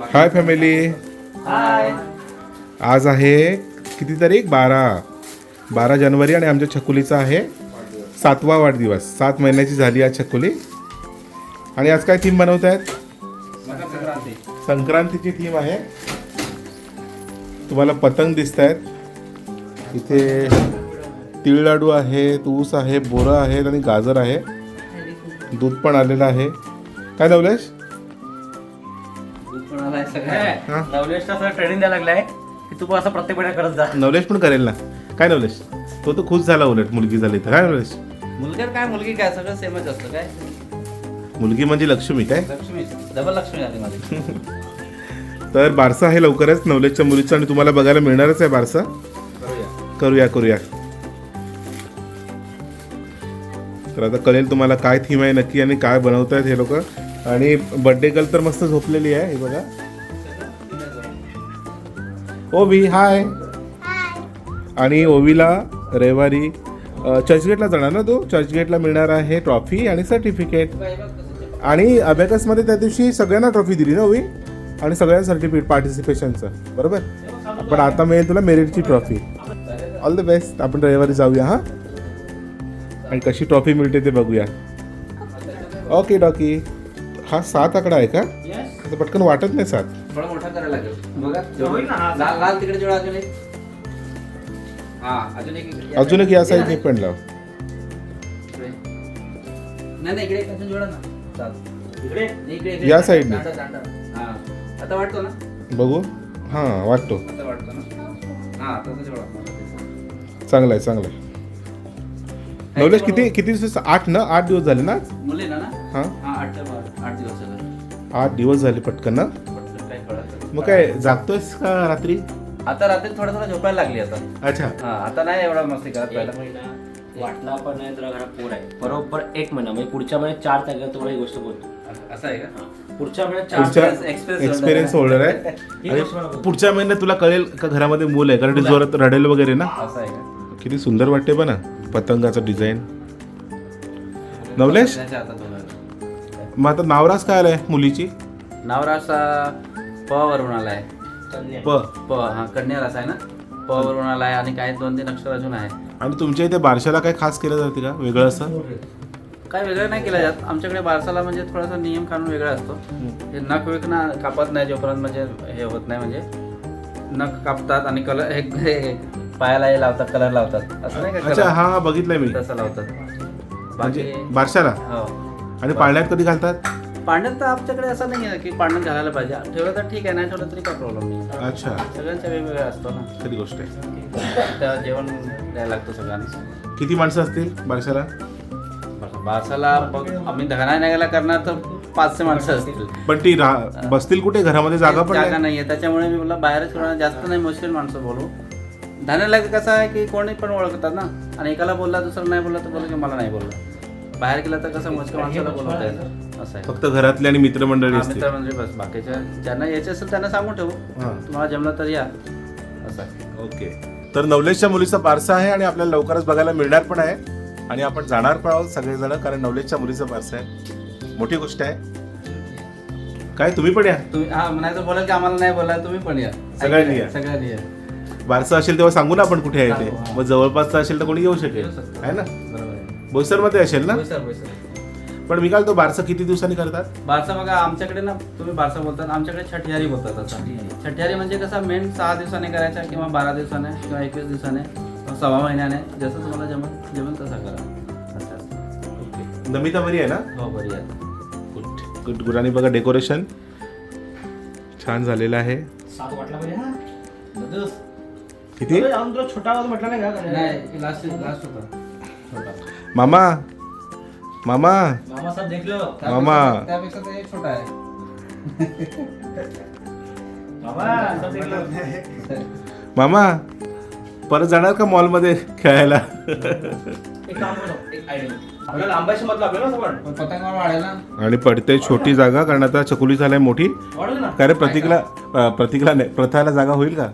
हाय family हाय आज आहे किती तारीख? बारा. बारा जानेवारी आणि आमच्या छकुलीचा आहे सातवा वाढदिवस. सात महिन्याची झाली आज छकुली. आणि आज काय थीम बनवत आहेत? संक्रांतीची थीम आहे. तुम्हाला पतंग दिसत आहेत. इथे तिळ लाडू आहे ऊस आहे बोरं आहेत आणि गाजर आहे. दूध पण आलेलं आहे. काय आलाय हा. सगळं ट्रेनिंग द्यायला लागलाय. की तू पण असं प्रत्येक वेळा करत जा. नवलेश पण करेल ना. काय नवलेश? तो तर खुश झाला उलट. मुलगी झाली तर. काय नवलेश? मुलगा काय मुलगी काय? सगळं सेमच असतं काय? मुलगी म्हणजे लक्ष्मी काय? लक्ष्मी. डबल लक्ष्मी झाली माझी. तर बारसा आहे लवकरच नवलेशच्या मुलीचं आणि तुम्हाला बघायला मिळणारच आहे बारसा. करूया. करूया करूया. तर आता कळेल तुम्हाला काय थीम आहे नक्की आणि काय बनवतायत हे लोक. आणि बर्थडे गर्ल तर मस्त झोपलेली आहे हे बघा. ओवी हाय. आणि ओवीला रविवारी चर्चगेटला जाणार ना तू? चर्चगेटला मिळणार आहे ट्रॉफी आणि सर्टिफिकेट. आणि अबॅकसमध्ये त्या दिवशी सगळ्यांना ट्रॉफी दिली ना ओवी? आणि सगळ्यांना सर्टिफिकेट पार्टिसिपेशनचं. बरोबर? पण आता मिळेल तुला मेरिटची ट्रॉफी. ऑल द बेस्ट आपण रविवारी जाऊया हां? आणि कशी ट्रॉफी मिळते ते बघूया. Okay dokey. हा सात आकडा आहे का? आता पटकन वाटत नाही सात. थोडा मोठा करायला लागेल. बघा लाल लाल तिकडे जोडा अजून एक. हा अजून एक या अजून एक या साईडने पण लाव. इकडे. नाही नाही इकडे एक अजून जोडा ना. चालेल. इकडे? इकडे इकडे. या. दांडा, दांडा. हा. आता वाटतो ना? बघू. हां वाटतो. आता वाटतो ना? हा तसं जोडा. मला ते सांग. चांगला आहे चांगला आहे नवलेश किती किती दिवस आठ ना? आठ दिवस झाले ना मुलीला ना? हां. हा आठ ते बारा आठ दिवस झाले. आठ दिवस झाले पटकन ना. मग काय जागतोयस का रात्री? आता रात्री थोडं थोडं झोपायला लागली आता. अच्छा. हा आता नाही एवढा मस्ती करत एक पहिला महिना वाटला पण नाही तर घरात पोर आहे. बरोबर एक महिना म्हणजे पुढच्या महिन्यात चार तारखेला तुम्हाला ही गोष्ट बोलतो. असं आहे का? हा. पुढच्या महिन्यात चार पुढच्या experience एक्सपिरियन्स होल्डर आहे. आणि. पुढच्या महिन्यात तुला कळेल का घरामध्ये मूल आहे? कारण ती जोरात रडेल वगैरे ना? असं आहे का? किती सुंदर वाटते पण पतंगाचं डिझाईन नवलेश? त्याच्या हातात होणार. मग आता नावरास काय आलाय मुलीची? नवरासा प वरून आलाय. प. प हा कन्या रस आहे ना? प वरून आलाय आणि काय दोन तीन अक्षर अजून आहे. आणि तुमच्या इथे बारशाला काय खास केलं जाते का? वेगळं असं? काय वेगळं नाही केलं जात. आमच्याकडे बारसाला म्हणजे थोडासा नियम काढून वेगळा असतो. हे नख वेक ना कापत नाही जोपर्यंत म्हणजे हे होत नाही म्हणजे. नख कापतात आणि कलर हे हे पायाला हे लावतात कलर लावतात. असं नाही का अच्छा color? हा हा बघितलंय मी. तसं लावतात. म्हणजे बाकी बारशाला? हो. आणि पाळण्यात कधी घालतात? पाण्यात तर आमच्याकडे असं नाही आहे की पाण्यात घालायला पाहिजे. ठेवलं तर ठीक आहे नाही ठेवलं तरी काय प्रॉब्लेम नाही. अच्छा. सगळ्यांचा वेगवेगळा असतो ना. खरी गोष्ट आहे. त्या जेवण द्यायला लागतं सगळ्यांना. किती माणसं असतील बारशाला? बारसाला बघ आम्ही धना नागायला करणार तर पाचशे माणसं असतील. पण ती बसतील कुठे? घरामध्ये जागा पण जागा नाही. नाहीये. त्याच्यामुळे मी मला बाहेरच करणार जास्त नाही मुश्किल माणसं बोलू. धान्याला कसं आहे की कोणी पण ओळखतात ना. आणि एकाला बोलला दुसरा नाही बोलला तर बोलला की मला नाही बोलला. बाहेर गेला तर कसं मुश्किल माणसाला बोलवता येतं असं आहे. फक्त घरातले आणि मित्रमंडळी हा, असतील. मित्र म्हणजे बस बाकीच्या ज्यांना यायचे असेल त्यांना सांगून ठेवू. हा. तुम्हाला जमलं तर या. असं आहे. ओके. तर नवलेशच्या मुलीचा बारसा आहे आणि आपल्याला लवकरच बघायला मिळणार पण आहे. आणि आपण जाणार पण आहोत सगळेजण कारण नवलेशच्या मुलीचा बारसा आहे. मोठी गोष्ट आहे. काय तुम्ही पण या? तुम्ही हा म्हणायचं बोलाल की आम्हाला नाही बोला तुम्ही पण या. सगळ्यांनी या. सगळ्यांनी या. बारसा असेल तेव्हा सांगू ना आपण कुठे आहे सांगू, ते हा. मग जवळपासचं असेल तर कोणी येऊ शकेल. येऊ शकतो. आहे ना? बरोबर. बोईसरमध्ये असेल ना? पण मी काल तो बारसा किती दिवसांनी करतात? बारसा बघा आमच्याकडे ना तुम्ही बारसा बोलतात आमच्याकडे छठियारी बोलतात असं. छठियारी म्हणजे कसं मेन सहा दिवसाने करायचा किंवा बारा दिवसाने किंवा एकवीस दिवसाने किंवा सव्वा महिन्याने जसं तुम्हाला जमल जमेल तसा करा. नमिता बरी आहे ना? हो बरी आहे. गुड गुड गुड आणि बघा डेकोरेशन छान झालेलं आहे. सात वाटला पाहिजे हा दादूस. किती? छोटा म्हटला नाही का? नाही लास्ट लास्ट होता. छोटा. मामा. मामा. मामा मामा. त्यापेक्षा- त्यापेक्षा ते छोटा आहे. मामा सब देखलो. मामा परत जाणार का खेळायला? पतंग वाढेल ना. आणि पडते छोटी जागा कारण आता चकुली झालाय मोठी. रे प्रतीकला प्रतीकला नाही प्रथाला जागा होईल का?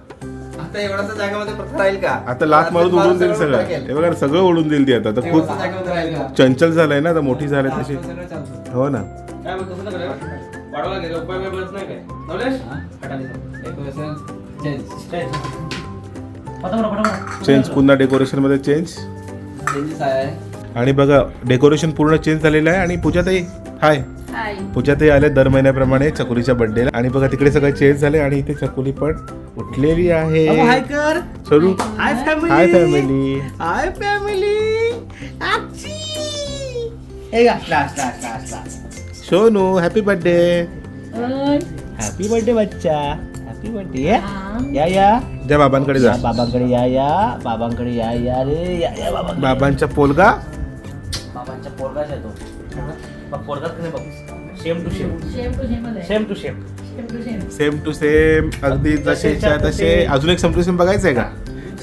आता एवढासा जागेमध्ये प्रथा राहील का? आता लात मारून उडून देईल सगळं. हे बघा सगळं उडून देईल ती आता. आता खूप एवढासा जागेमध्ये राहील का? चंचल झालंय ना आता मोठी झाली तशी. सगळं चालतं. हो ना. काय बोलतो तसं करूया? वाढवा लागेल उपाय काय मिळत नाही काय? नवलेश? हा? हटाली डेकोरेशन चेंज पटापट चेंज पुन्हा डेकोरेशनमध्ये चेंज चेंजेस आहे. आणि बघा डेकोरेशन पूर्ण चेंज झालेलं आहे. आणि पूजाताई हाय हाय पूजाताई आले दर महिन्याप्रमाणे चकुलीच्या बर्थडेला आणि बघा तिकडे सगळे चेंज झाले आणि इथे चकुली पण उठलेली आहे. हाय कर. Hi family hi family hi family Sonu happy birthday happy birthday बच्चा. हॅपी बर्थडे या. या ज्या बाबांकडे जा. बाबांकडे या या. बाबांकडे या या रे. या या बाबा बाबांच्या पोलगा बाबांच्या पोरगाच आहे तो. बघ पोरगाच नाही बघ. Same to same to same to same shame to shame same to same अगदी जसेच्या तसे. अजून एक सेम टू सेम बघायचं आहे का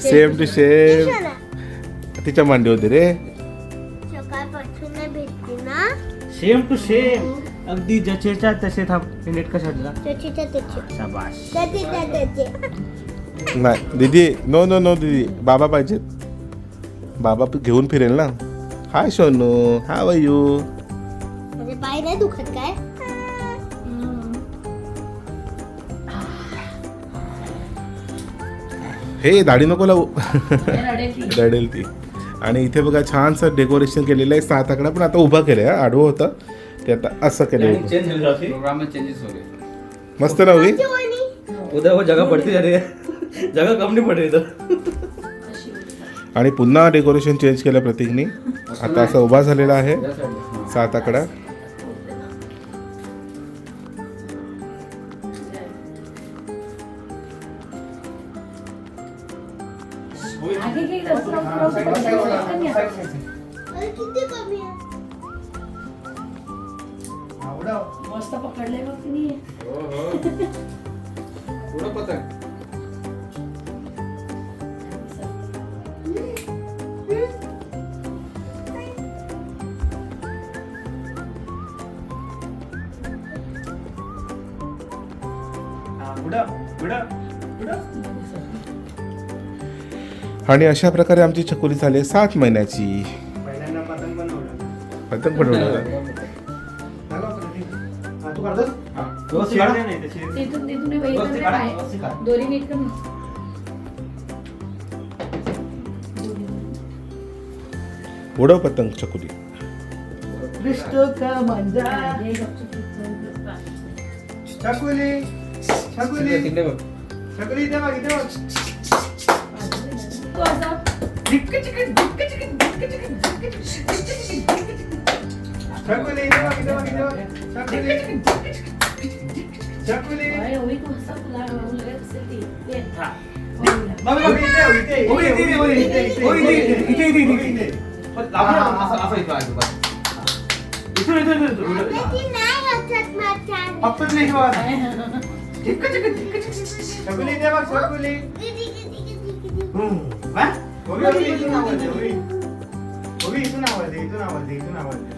सेम टू सेम तिच्या मांडी होती रे. सेम टू सेम अगदी जसेच्या तसे थांब. नेट कशाला त्याची त्याची शाबाश त्याची त्याची नाही दीदी नो नो नो दीदी. बाबा पाहिजेत बाबा प- घेऊन फिरेल ना. हाय सोनू. हा वयू म्हणजे पाय नाही दुखत काय? हे दाढी नको लावू. रडेल ती. आणि इथे बघा छानसं डेकोरेशन केलेलं आहे सात आकडा पण आता उभा केलं आहे आडवं होतं. ते आता असं केलं हो मस्त ना होई उद्या वो जगह पडती जा रही है जगह कम नहीं पड़ रही इधर आणि पुन्हा डेकोरेशन चेंज केलं प्रतीकनी. आता असं उभा झालेला आहे. हा. सात आकडा. कमी मस्त पकडलंय बघ तिने. हो हो. पुढं पतंग. आणि अशा प्रकारे आमची चकोली झाली सात महिन्याची. पतंग बनवणार तिथून तिथून हे वगैरे आहे. दोरी नीट कर ना. उडव पतंग चकोली हे गपचूप तिकडे तिकडे बघ तू असं अरे, होई तू असं तुला लगेच असेल ती. ये. होईला. त्याची नाही हसत माझ्या किती किती किती किती पडेल, पडेल. आवाज तू पडशील. तुला. हे साडी साईडला काढ किती किती किती किती भू पाय येतोय. ए,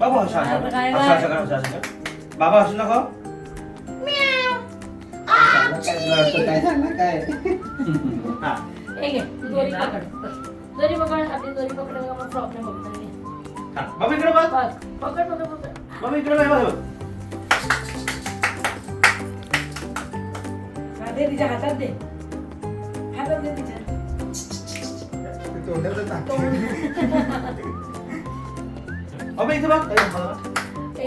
बाबा काय हसा काय हसा हसा हसा हसा बाबा हसू नका काय सांगणार काय हा हे घे तू दोरी पकड दोरी पकड आपली दोरी पकड मग प्रॉब्लेम होत नाही हा. बाबा इकडे बघ बघ पकड पकड पकड बाबा इकडे बघ बघ हा, दे तिच्या हातात दे हातात दे तिच्या बाबा इथे बघ अरे, बाबा.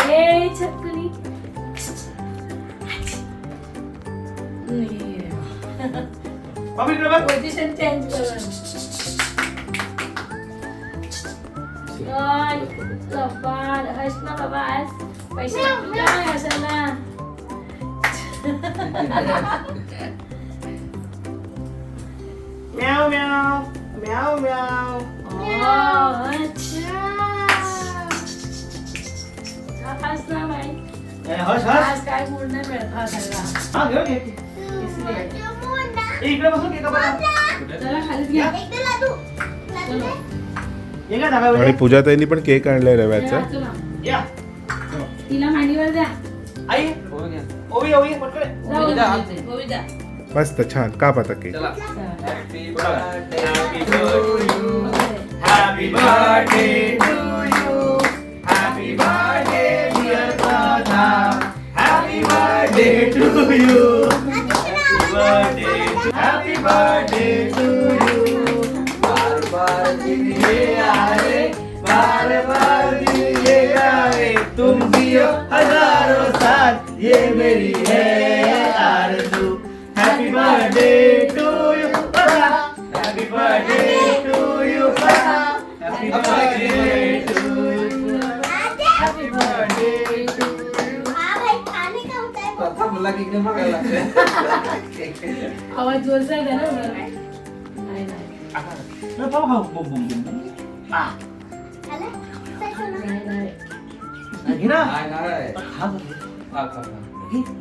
ए छकुली बाबा इकडे बघ पोझिशन चेंज कर काय लबाड हस ना बाबा आज पैसे काय हसायला म्याव म्याव म्याव म्याव Oh, अच्छा. हा, हस ना ए, हस हस आज काय मूड नाही मिळत हा सगळा. हा घेऊन ये इकडे बसून घे का. ये. आणि? पूजाताईंनी पण केक आणलाय रव्याचा. या. या. तिला मांडीवर द्या. आई. ओवी ओवी ये. मस्त छान. काप आता cake. Happy Happy birthday to Radha. Happy birthday to you. Happy birthday, happy birthday to. बार बार दिन आए, बार बार दिन आए. तुम जियो हज़ारों साल ये मेरी है आरज़ू happy birthday to you happy birthday to you happy मुला केक नाही बघायला लागते. आवाज जोरचा द्या ना. नाही नाही पाव खाऊ बूम बूम बूम. घे ना. हा, खा, खा.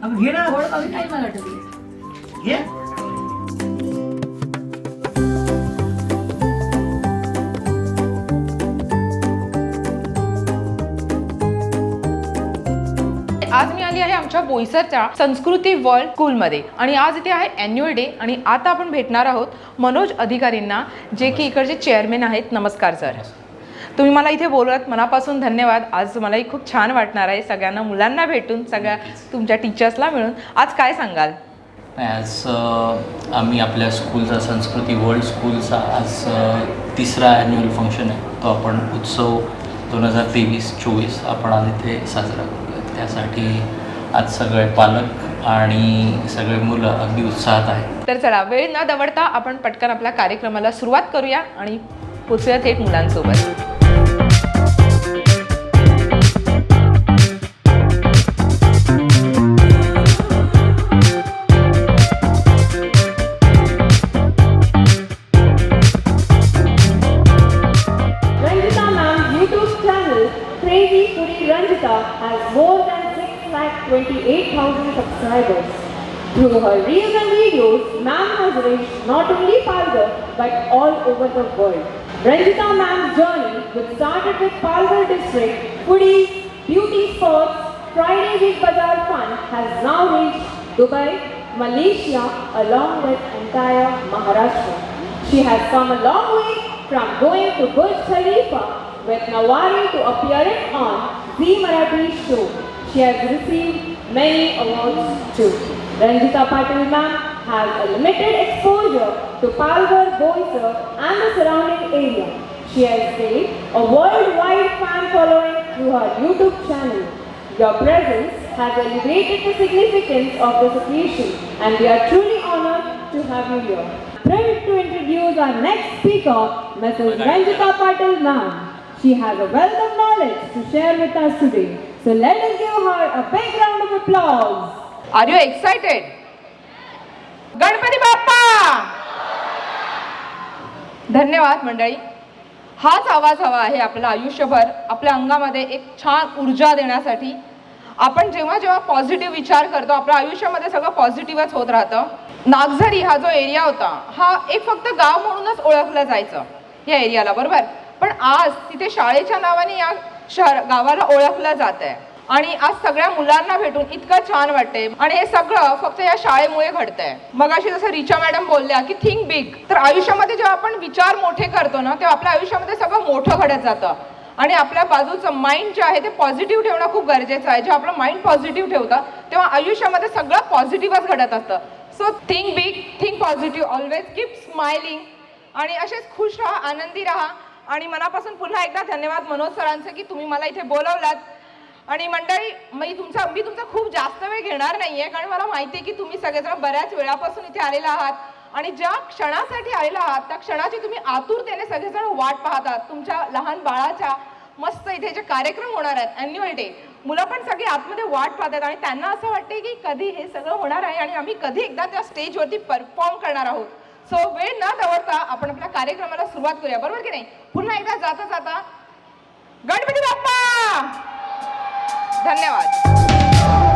घे ना कमी वाटत घे आमच्या बोईसरच्या संस्कृती वर्ल्ड स्कूलमध्ये. आणि आज इथे आहे अॅन्युअल डे आणि आता आपण भेटणार आहोत मनोज अधिकारींना जे की इकडचे चेअरमॅन आहेत. नमस्कार सर तुम्ही मला इथे बोलवत मनापासून धन्यवाद. आज मलाही खूप छान वाटणार आहे. सगळ्यांना मुलांना भेटून सगळ्या तुमच्या टीचर्सला मिळून. आज काय सांगाल? ॲज आम्ही आपल्या स्कूलचा संस्कृती वर्ल्ड स्कूलचा आज तिसरा ॲन्युअल फंक्शन आहे. तो आपण उत्सव दोन हजार तेवीस चोवीस आपण आज इथे साजरा करूया त्यासाठी आज सगळे पालक आणि सगळे मुलं अगदी उत्साहात आहेत. तर चला वेळ न दवडता आपण पटकन आपल्या कार्यक्रमाला सुरुवात करूया आणि पोचूया थेट मुलांसोबत. Through her reels and videos, ma'am has reached not only Palghar but all over the world. Ranjita ma'am's journey, which started with Palghar district, foodies, beauty sports, Friday Week Bazaar fun, has now reached Dubai, Malaysia, along with entire Maharashtra. She has come a long way from going to Burj Khalifa with Nawari to appearing on Zee Marathi show. She has received many awards too. Ranjita Patil ma'am has a limited exposure to Palghar, Boisar and the surrounding area. She has gained a worldwide fan following through her YouTube channel. Your presence has elevated the significance of this occasion and we are truly honored to have you here. Thrilled to introduce our next speaker, Mrs. Ranjita Patil ma'am. She has a wealth of knowledge to share with us today. So let us give her a big round of applause. Are you excited Ganpati Bappa धन्यवाद मंडळी. हाच आवाज हवा आहे आपलं आयुष्यभर आपल्या अंगामध्ये एक छान ऊर्जा देण्यासाठी. आपण जेव्हा जेव्हा पॉझिटिव्ह विचार करतो आपल्या आयुष्यामध्ये सगळं पॉझिटिव्हच होत राहतं. नागझरी हा जो एरिया होता हा एक फक्त गाव म्हणूनच ओळखलं जायचं या एरियाला बरोबर? पण आज तिथे शाळेच्या नावाने या शहर गावाला ओळखलं जात आहे आणि आज सगळ्या मुलांना भेटून इतकं छान वाटतंय. आणि हे सगळं फक्त या शाळेमुळे घडतंय. मग अशी जसं रिचा मॅडम बोलल्या की थिंक बिग. तर आयुष्यामध्ये जेव्हा आपण विचार मोठे करतो ना तेव्हा आपल्या आयुष्यामध्ये सगळं मोठं घडत जातं. आणि आपल्या बाजूचं माइंड जे आहे ते पॉझिटिव्ह ठेवणं खूप गरजेचं आहे. जेव्हा आपलं माइंड पॉझिटिव्ह ठेवतं तेव्हा आयुष्यामध्ये सगळं पॉझिटिव्हच घडत असतं. So think big think positive always keep smiling आणि असेच खुश राहा आनंदी राहा. आणि मनापासून पुन्हा एकदा धन्यवाद मनोज सरांचे की तुम्ही मला इथे बोलवलात. आणि मंडळी मी तुमचा मी तुमचा खूप जास्त वेळ घेणार नाहीये कारण मला माहिती आहे की तुम्ही सगळेजण बऱ्याच वेळापासून इथे आलेला आहात. आणि ज्या क्षणासाठी आलेला आहात त्या क्षणाची तुम्ही आतुरतेने सगळेजण वाट पाहतात तुमच्या लहान बाळाच्या मस्त इथे जे कार्यक्रम होणार आहेत अॅन्युअल डे मुलं पण सगळी आतमध्ये वाट पाहतात आणि त्यांना असं वाटते की कधी हे सगळं होणार आहे आणि आम्ही कधी एकदा त्या स्टेजवरती परफॉर्म करणार आहोत. सो वेळ न दवडता आपण आपल्या कार्यक्रमाला सुरुवात करूया बरोबर की नाही? पुन्हा एकदा जाता जाता गणपती बाप्पा! धन्यवाद.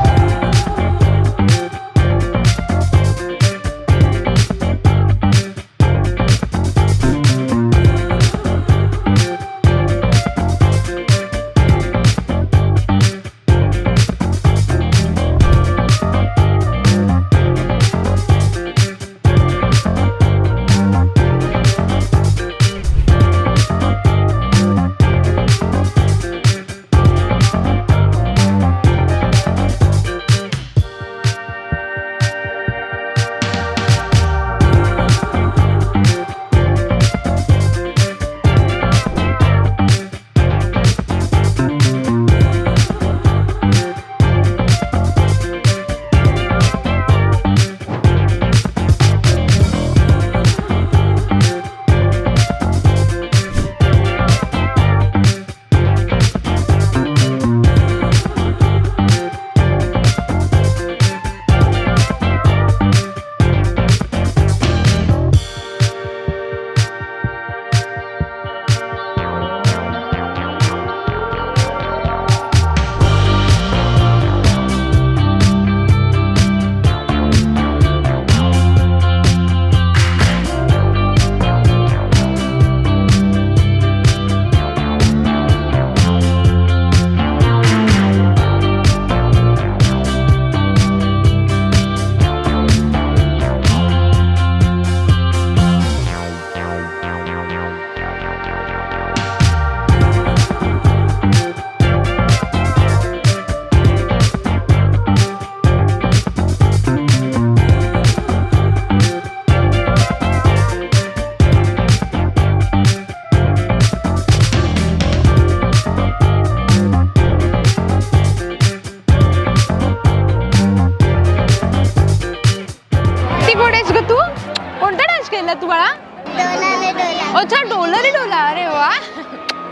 अच्छा डोलरी डोला अरे वा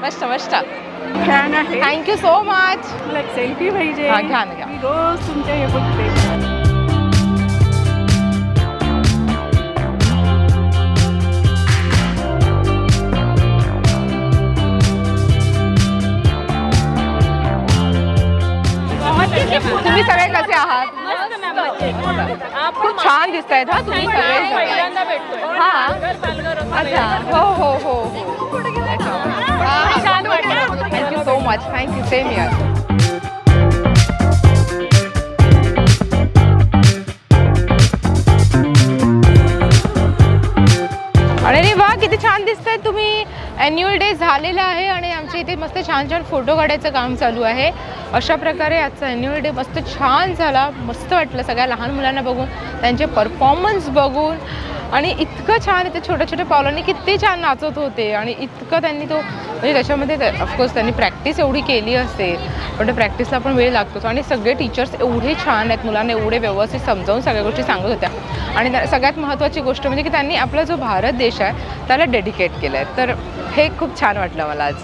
मस्त मस्त। थँक्यू सो मच सेल्फी पाहिजे हा घ्या ना घ्या रोज तुमच्या हे बघते। तुम्ही सगळे कसे आहात? खूप छान दिसत आहेत हा तुम्ही सगळे? हा. अच्छा. हो हो हो. Thank you so much thank you same year आणि रे वा किती छान दिसतंय तुम्ही. ॲन्युअल डे झालेला आहे आणि आमच्या इथे मस्त छान छान फोटो काढायचं काम चालू आहे. अशा प्रकारे आजचा ॲन्युअल डे मस्त छान झाला. मस्त वाटलं सगळ्या लहान मुलांना बघून त्यांचे परफॉर्मन्स बघून. आणि इतकं छान इथे छोट्या छोट्या पावलांनी किती छान नाचत होते. आणि इतकं त्यांनी तो म्हणजे त्याच्यामध्ये ऑफकोर्स त्यांनी प्रॅक्टिस एवढी केली असेल पण त्या प्रॅक्टिसला पण वेळ लागतोच आणि सगळे टीचर्स एवढे छान आहेत मुलांना एवढे व्यवस्थित समजावून सगळ्या गोष्टी सांगत होत्या. आणि त्या- सगळ्यात महत्त्वाची गोष्ट म्हणजे की त्यांनी आपला जो भारत देश आहे त्याला डेडिकेट केलं आहे तर हे खूप छान वाटलं मला आज.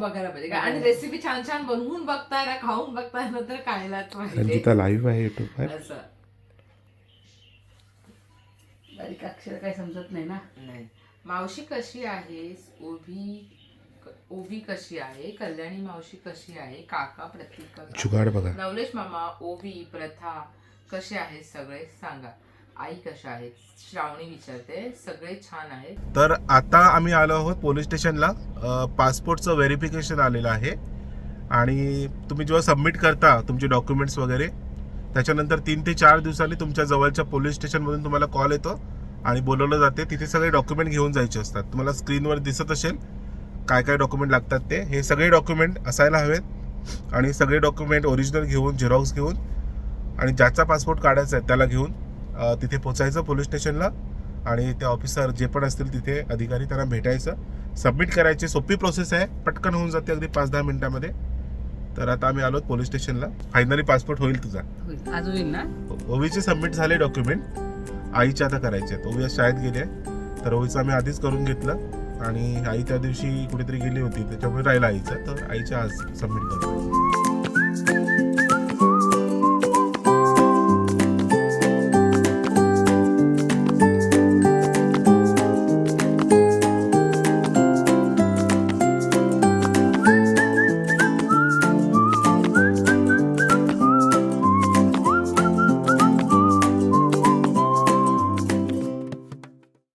बघायला पाहिजे. का आणि रेसिपी छान छान बनवून बघताय ना खाऊन बघताय ना तर खायलाच पाहिजे. रंजिता लाईव्ह आहे युट्यूबवर असं. बारीक अक्षर काही समजत नाही ना. नाही. मावशी कशी आहे? ओभी ओवी कशी आहे? कल्याणी मावशी कशी आहे? काका प्रतीक काका. जुगाड बघा. नवलेश मामा ओवी प्रथा कसे आहेत सगळे सांगा. आई कशा आहेत? श्रावणी विचारते. सगळे छान आहेत. तर आता आम्ही आलो आहोत पोलीस स्टेशनला. पासपोर्टचं व्हेरिफिकेशन आलेलं आहे. आणि तुम्ही जेव्हा सबमिट करता तुमचे डॉक्युमेंट्स वगैरे त्याच्यानंतर तीन ते चार दिवसांनी तुमच्या जवळच्या पोलीस स्टेशनमधून तुम्हाला कॉल येतो आणि बोलवलं जाते. तिथे सगळे डॉक्युमेंट घेऊन जायचे असतात. तुम्हाला स्क्रीनवर दिसत असेल काय काय डॉक्युमेंट लागतात ते. हे सगळे डॉक्युमेंट असायला हवेत. आणि सगळे डॉक्युमेंट ओरिजिनल घेऊन झेरॉक्स घेऊन आणि ज्याचा पासपोर्ट काढायचा आहे त्याला घेऊन तिथे पोचायचं पोलीस स्टेशनला आणि ते ऑफिसर जे पण असतील तिथे अधिकारी त्यांना भेटायचं. सबमिट करायची सोपी प्रोसेस आहे. पटकन होऊन जाते अगदी पाच दहा मिनिटामध्ये. तर आता आम्ही आलो पोलीस स्टेशनला. फायनली पासपोर्ट होईल तुझा. आज होईल ना? ओवीचे सबमिट झाले डॉक्युमेंट आईचे आता करायचे आहेत. ओवी आज शाळेत गेली तर ओवीचं आम्ही आधीच करून घेतलं. आणि आई त्या दिवशी कुठेतरी गेली होती. त्याच्यामुळे राहिला आईचं. तर आईच्या आज सबमिट करतो